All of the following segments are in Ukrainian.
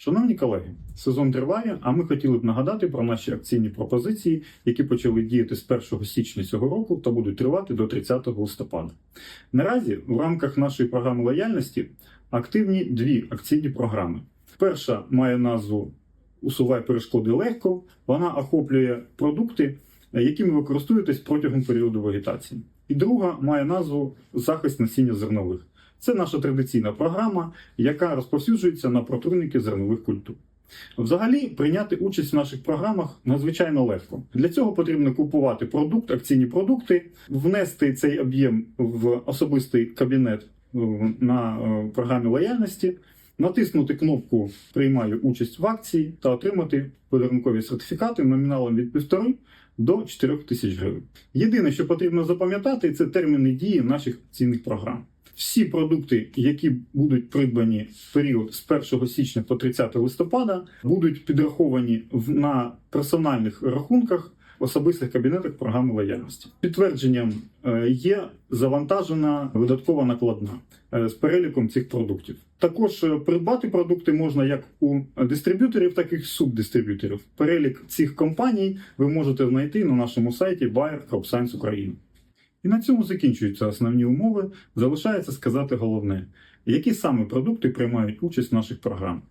Шановні колеги, сезон триває, а ми хотіли б нагадати про наші акційні пропозиції, які почали діяти з 1 січня цього року та будуть тривати до 30 листопада. Наразі в рамках нашої програми лояльності активні дві акційні програми. Перша має назву Усувай перешкоди легко. Вона охоплює продукти, якими ви користуєтесь протягом періоду вегетації. І друга має назву Захист насіння зернових. Це наша традиційна програма, яка розповсюджується на противники зернових культур. Взагалі, прийняти участь в наших програмах надзвичайно легко. Для цього потрібно купувати продукт, акційні продукти, внести цей об'єм в особистий кабінет е, на е, програмі лояльності, натиснути кнопку Приймаю участь в акції та отримати подарункові сертифікати номіналом від 1,5 до 4 тисяч гривень. Єдине, що потрібно запам'ятати, це терміни дії наших цінних програм. Всі продукти, які будуть придбані в період з 1 січня по 30 листопада, будуть підраховані в- на персональних рахунках в особистих кабінетах програми лояльності. Підтвердженням е, є завантажена видаткова накладна е, з переліком цих продуктів. Також е, придбати продукти можна як у дистриб'юторів, так і субдистриб'юторів. Перелік цих компаній ви можете знайти на нашому сайті Bayer Crop Science. І на цьому закінчуються основні умови. Залишається сказати головне, які саме продукти приймають участь в наших програмах.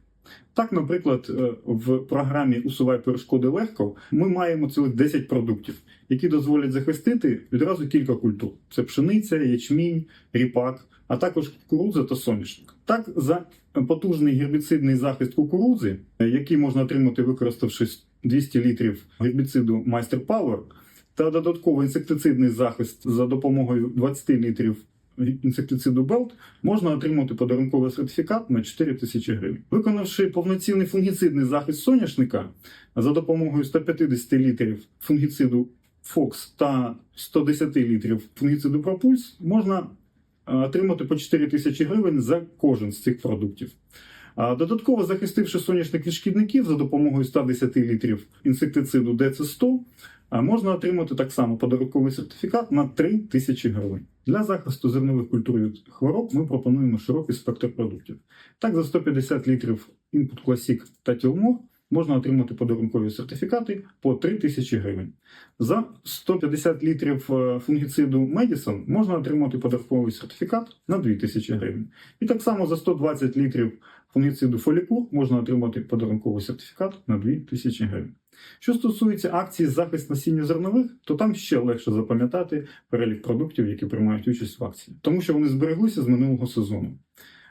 Так, наприклад, е, в програмі Усувай перешкоди легко ми маємо цілих 10 продуктів, які дозволять захистити відразу кілька культур: це пшениця, ячмінь, ріпак, а також кукурудза та соняшник. Так, за потужний гербіцидний захист кукурудзи, е, який можна отримати, використавши 200 літрів гербіциду Майстер Power, та додатковий інсектицидний захист за допомогою 20 літрів інсектициду Белт можна отримати подарунковий сертифікат на 4 тисячі гривень. Виконавши повноцінний фунгіцидний захист соняшника за допомогою 150 літрів фунгіциду Fox та 110 літрів фунгіциду Пропульс, можна е, отримати по 4 тисячі гривень за кожен з цих продуктів. Додатково захистивши соняшник від шкідників за допомогою 110 літрів інсектициду ДЦ-100, а можна отримати так само подарунковий сертифікат на 3 тисячі гривень. Для захисту зернових культур від хвороб ми пропонуємо широкий спектр продуктів. Так, за 150 літрів Input Classic та Тілмор можна отримати подарункові сертифікати по 3 тисячі гривень. За 150 літрів е, фунгіциду Medicine можна отримати подарунковий сертифікат на 2 тисячі гривень. І так само за 120 літрів фунгіциду Фолікур можна отримати подарунковий сертифікат на 2 тисячі гривень. Що стосується акції захист насіння зернових, то там ще легше запам'ятати перелік продуктів, які приймають участь в акції, тому що вони збереглися з минулого сезону.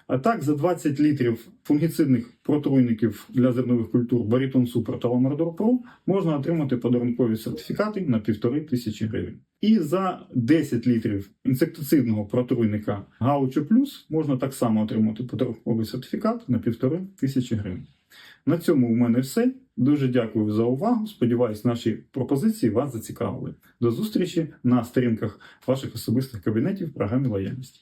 А так, за 20 літрів фунгіцидних протруйників для зернових культур Барітон Супер та Ламардор Про можна отримати подарункові сертифікати на 1,5 тисячі гривень. І за 10 літрів інсектицидного протруйника Гаучо Плюс можна так само отримати подарунковий сертифікат на 1,5 тисячі гривень. На цьому у мене все. Дуже дякую за увагу. Сподіваюсь, наші пропозиції вас зацікавили. До зустрічі на сторінках ваших особистих кабінетів в програмі лояльності.